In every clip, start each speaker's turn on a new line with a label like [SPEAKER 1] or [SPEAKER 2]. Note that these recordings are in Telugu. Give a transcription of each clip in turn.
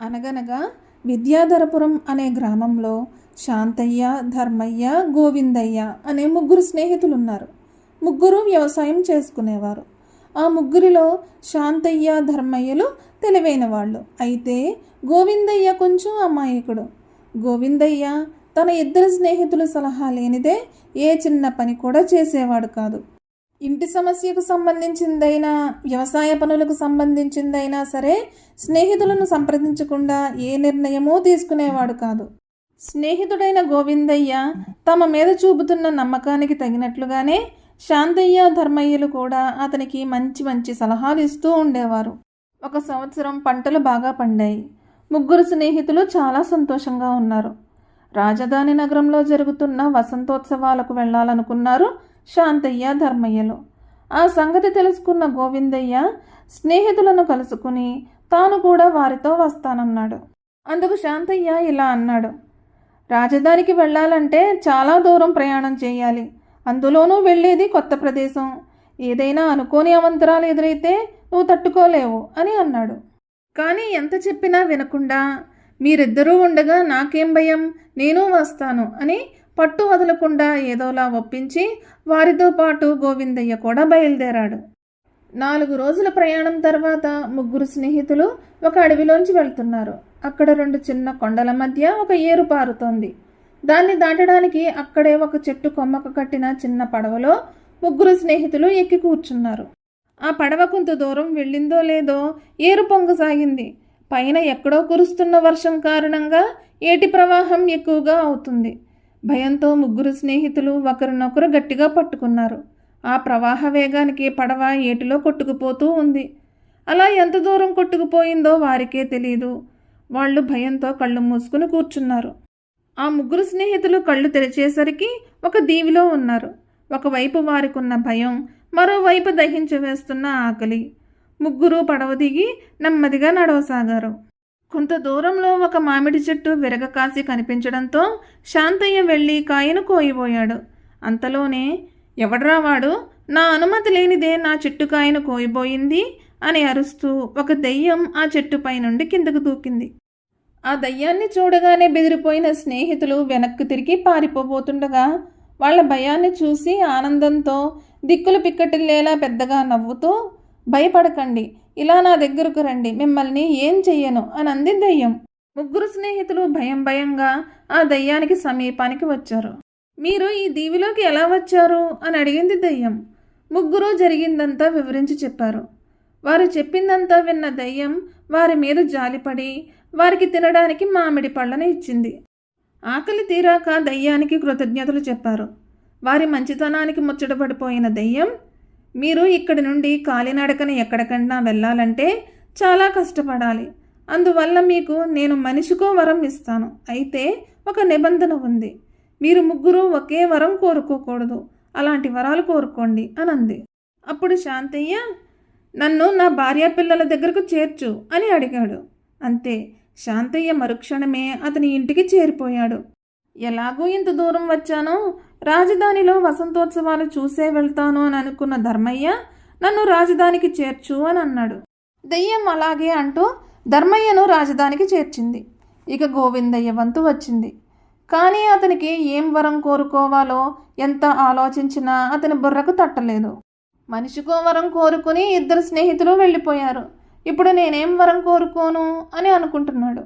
[SPEAKER 1] అనగనగా విద్యాధరపురం అనే గ్రామంలో శాంతయ్య ధర్మయ్య గోవిందయ్య అనే ముగ్గురు స్నేహితులున్నారు. ముగ్గురు వ్యవసాయం చేసుకునేవారు. ఆ ముగ్గురిలో శాంతయ్య ధర్మయ్యలు తెలివైన వాళ్ళు. అయితే గోవిందయ్య కొంచెం అమాయకుడు. గోవిందయ్య తన ఇద్దరు స్నేహితుల సలహా లేనిదే ఏ చిన్న పని కూడా చేసేవాడు కాదు. ఇంటి సమస్యకు సంబంధించిందైనా వ్యవసాయ పనులకు సంబంధించిందైనా సరే స్నేహితులను సంప్రదించకుండా ఏ నిర్ణయమూ తీసుకునేవాడు కాదు. స్నేహితుడైన గోవిందయ్య తమ మీద చూపుతున్న నమ్మకానికి తగినట్లుగానే శాంతయ్య ధర్మయ్యలు కూడా అతనికి మంచి మంచి సలహాలు ఇస్తూ ఉండేవారు. ఒక సంవత్సరం పంటలు బాగా పండాయి. ముగ్గురు స్నేహితులు చాలా సంతోషంగా ఉన్నారు. రాజధాని నగరంలో జరుగుతున్న వసంతోత్సవాలకు వెళ్ళాలనుకున్నారు శాంతయ్య ధర్మయ్యలు. ఆ సంగతి తెలుసుకున్న గోవిందయ్య స్నేహితులను కలుసుకుని తాను కూడా వారితో వస్తానన్నాడు. అందుకు శాంతయ్య ఇలా అన్నాడు. రాజధానికి వెళ్ళాలంటే చాలా దూరం ప్రయాణం చేయాలి. అందులోనూ వెళ్ళేది కొత్త ప్రదేశం. ఏదైనా అనుకోని అవంతరాలు ఎదురైతే నువ్వు తట్టుకోలేవు అని అన్నాడు. కానీ ఎంత చెప్పినా వినకుండా మీరిద్దరూ ఉండగా నాకేం భయం? నేను వస్తాను అని పట్టు వదలకుండా ఏదోలా ఒప్పించి వారితో పాటు గోవిందయ్య కూడా బయలుదేరాడు. నాలుగు రోజుల ప్రయాణం తర్వాత ముగ్గురు స్నేహితులు ఒక అడవిలోంచి వెళ్తున్నారు. అక్కడ రెండు చిన్న కొండల మధ్య ఒక ఏరు పారుతోంది. దాన్ని దాటడానికి అక్కడే ఒక చెట్టు కొమ్మకు కట్టిన చిన్న పడవలో ముగ్గురు స్నేహితులు ఎక్కి కూర్చున్నారు. ఆ పడవ కొంత దూరం వెళ్ళిందో లేదో ఏరు పొంగసాగింది పైన ఎక్కడో కురుస్తున్న వర్షం కారణంగా ఏటి ప్రవాహం ఎక్కువగా అవుతుంది. భయంతో ముగ్గురు స్నేహితులు ఒకరినొకరు గట్టిగా పట్టుకున్నారు. ఆ ప్రవాహ వేగానికి పడవ ఏటిలో కొట్టుకుపోతూ ఉంది. అలా ఎంత దూరం కొట్టుకుపోయిందో వారికే తెలియదు వాళ్ళు భయంతో కళ్ళు మూసుకుని కూర్చున్నారు. ఆ ముగ్గురు స్నేహితులు కళ్ళు తెరిచేసరికి ఒక దీవిలో ఉన్నారు. ఒకవైపు వారికున్న భయం మరోవైపు దహించి వేస్తున్న ఆకలి. ముగ్గురు పడవ దిగి నెమ్మదిగా నడవసాగారు. కొంత దూరంలో ఒక మామిడి చెట్టు విరగకాసి కనిపించడంతో శాంతయ్య వెళ్ళి కాయను కోయిపోయాడు అంతలోనే ఎవడ్రా వాడు? నా అనుమతి లేనిదే నా చెట్టు కాయను కోయిపోయింది అని అరుస్తూ ఒక దెయ్యం ఆ చెట్టుపై నుండి కిందకు దూకింది. ఆ దయ్యాన్ని చూడగానే బెదిరిపోయిన స్నేహితులు వెనక్కు తిరిగి పారిపోబోతుండగా వాళ్ళ భయాన్ని చూసి ఆనందంతో దిక్కులు పిక్కటిల్లేలా పెద్దగా నవ్వుతూ భయపడకండి. ఇలా నా దగ్గరకు రండి మిమ్మల్ని ఏం చెయ్యను అని అంది దయ్యం. ముగ్గురు స్నేహితులు భయం భయంగా ఆ దయ్యానికి సమీపానికి వచ్చారు. మీరు ఈ దీవిలోకి ఎలా వచ్చారు? అని అడిగింది దయ్యం. ముగ్గురు జరిగిందంతా వివరించి చెప్పారు. వారు చెప్పిందంతా విన్న దయ్యం వారి మీద జాలిపడి వారికి తినడానికి మామిడి పళ్ళని ఇచ్చింది. ఆకలి తీరాక దయ్యానికి కృతజ్ఞతలు చెప్పారు. వారి మంచితనానికి ముచ్చటపడిపోయిన దయ్యం మీరు ఇక్కడి నుండి కాలినడకన ఎక్కడికన్నా వెళ్ళాలంటే చాలా కష్టపడాలి. అందువల్ల మీకు నేను మనిషికో వరం ఇస్తాను. అయితే ఒక నిబంధన ఉంది. మీరు ముగ్గురు ఒకే వరం కోరుకోకూడదు. అలాంటి వరాలు కోరుకోండి అని అంది అప్పుడు శాంతయ్య నన్ను నా భార్య పిల్లల దగ్గరకు చేర్చు అని అడిగాడు. అంతే. శాంతయ్య మరుక్షణమే అతని ఇంటికి చేరిపోయాడు. ఎలాగూ ఇంత దూరం వచ్చానో రాజధానిలో వసంతోత్సవాలు చూసే వెళ్తాను అని అనుకున్న ధర్మయ్య నన్ను రాజధానికి చేర్చు అని అన్నాడు. దెయ్యం అలాగే అంటూ ధర్మయ్యను రాజధానికి చేర్చింది. ఇక గోవిందయ్య వంతు వచ్చింది. కానీ అతనికి ఏం వరం కోరుకోవాలో ఎంత ఆలోచించినా అతని బుర్రకు తట్టలేదు. మనిషికో వరం కోరుకుని ఇద్దరు స్నేహితులు వెళ్ళిపోయారు. ఇప్పుడు నేనేం వరం కోరుకోను అని అనుకుంటున్నాడు.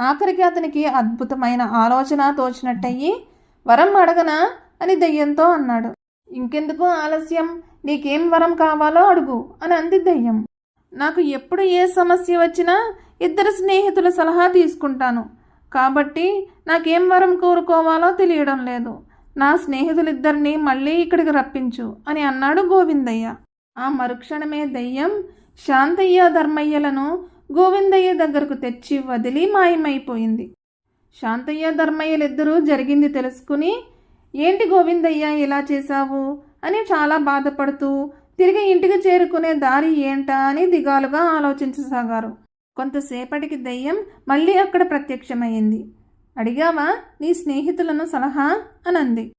[SPEAKER 1] ఆఖరికి అతనికి అద్భుతమైన ఆలోచన తోచినట్టయి వరం అడగనా? అని దయ్యంతో అన్నాడు. ఇంకెందుకు ఆలస్యం? నీకేం వరం కావాలో అడుగు అని అంది దయ్యం. నాకు ఎప్పుడు ఏ సమస్య వచ్చినా ఇద్దరు స్నేహితుల సలహా తీసుకుంటాను. కాబట్టి నాకేం వరం కోరుకోవాలో తెలియడం లేదు. నా స్నేహితులిద్దరినీ మళ్ళీ ఇక్కడికి రప్పించు అని అన్నాడు గోవిందయ్య. ఆ మరుక్షణమే దయ్యం శాంతయ్య ధర్మయ్యలను గోవిందయ్య దగ్గరకు తెచ్చి వదిలి మాయమైపోయింది. శాంతయ్య ధర్మయ్యలిద్దరూ జరిగింది తెలుసుకుని ఏంటి గోవిందయ్య ఇలా చేశావు? అని చాలా బాధపడుతూ తిరిగి ఇంటికి చేరుకునే దారి ఏంటా? అని దిగాలుగా ఆలోచించసాగారు. కొంతసేపటికి దయ్యం మళ్ళీ అక్కడ ప్రత్యక్షమైంది అడిగావా నీ స్నేహితులను సలహా? అనంది.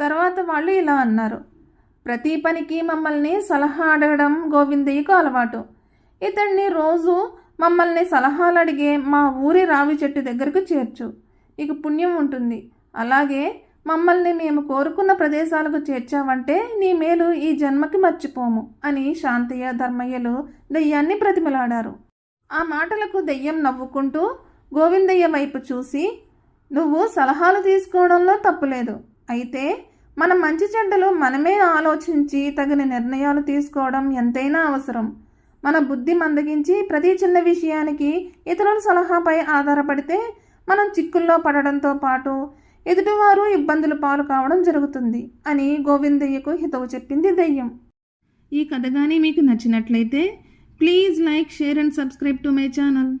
[SPEAKER 1] తర్వాత వాళ్ళు ఇలా అన్నారు. ప్రతి పనికి మమ్మల్ని సలహా అడగడం గోవిందయ్యకు అలవాటు. ఇతన్ని రోజు మమ్మల్ని సలహాలు అడిగే మా ఊరి రావి చెట్టు దగ్గరకు చేర్చు. నీకు పుణ్యం ఉంటుంది. అలాగే మమ్మల్ని మేము కోరుకున్న ప్రదేశాలకు చేర్చావంటే నీ మేలు ఈ జన్మకి మర్చిపోము అని శాంతయ్య ధర్మయ్యలు దెయ్యాన్ని ప్రతిమలాడారు. ఆ మాటలకు దెయ్యం నవ్వుకుంటూ గోవిందయ్య వైపు చూసి నువ్వు సలహాలు తీసుకోవడంలో తప్పులేదు. అయితే మన మంచి చెడ్డలు మనమే ఆలోచించి తగిన నిర్ణయాలు తీసుకోవడం ఎంతైనా అవసరం. మన బుద్ధి మందగించి ప్రతి చిన్న విషయానికి ఇతరుల సలహాపై ఆధారపడితే మనం చిక్కుల్లో పడడంతో పాటు ఎదుటివారు ఇబ్బందులు పాలు కావడం జరుగుతుంది అని గోవిందయ్యకు హితవు చెప్పింది దెయ్యం. ఈ కథ కానీ మీకు నచ్చినట్లయితే please like share and subscribe to my channel.